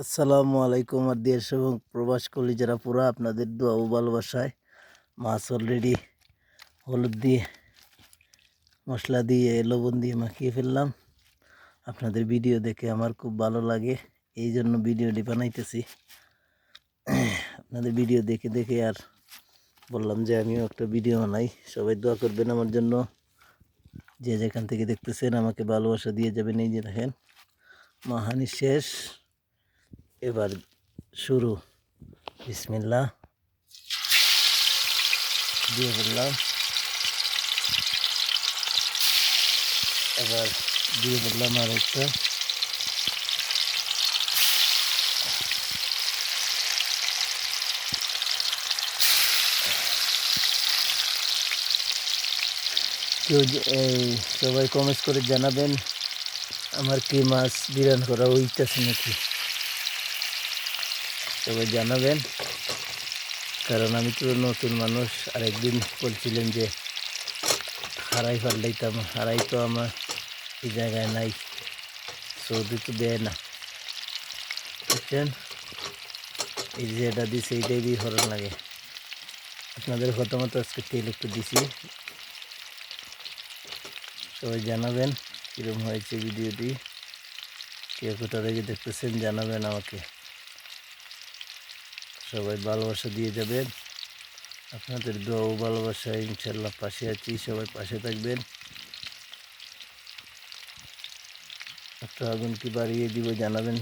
আসসালামু আলাইকুম আর দেশ এবং প্রবাস কলি যারা পুরা আপনাদের দোয়া ও ভালোবাসায়। মাছ অলরেডি হলুদ দিয়ে, মশলা দিয়ে, লবণ দিয়ে মাখিয়ে ফেললাম। আপনাদের ভিডিও দেখে আমার খুব ভালো লাগে, এই জন্য ভিডিওটি বানাইতেছি। আপনাদের ভিডিও দেখে দেখে আর বললাম যে, আমিও একটা ভিডিও বানাই। সবাই দোয়া করবেন আমার জন্য। যে যেখান থেকে দেখতেছেন, আমাকে ভালোবাসা দিয়ে যাবেন। এই যে দেখেন, মাহানি শেষ। এবার শুরু বিসমিল্লা দিয়ে বললাম এবার দিয়ে বললাম আর একটা কেউ যে- এই সবাই কমেন্টস করে জানাবেন আমার কি মাছ বিরান করা ওইটাছে নাকি সবাই জানাবেন, কারণ আমি তো নতুন মানুষ, আরেকদিন বলছিলেন যে হারাই ফাল্লাইতাম হারাই তো আমার এই জায়গায় নাই, সৌদি তো দেয় না। বুঝছেন? এই যে এটা দিছে এইটাই দিয়ে হরণ লাগে। আপনাদের কথা মতো আজকে তেল একটু দিছি। সবাই জানাবেন কীরকম হয়েছে ভিডিওটি? কে কোথা থেকে দেখতেছেন জানাবেন আমাকে। সবাই ভালোবাসা দিয়ে যাবেন। আপনাদের দোয়া ও ভালোবাসা ইনশাল্লাহ পাশে আছি, সবাই পাশে থাকবেন। একটা আগুন কি বাড়িয়ে দিব জানাবেন?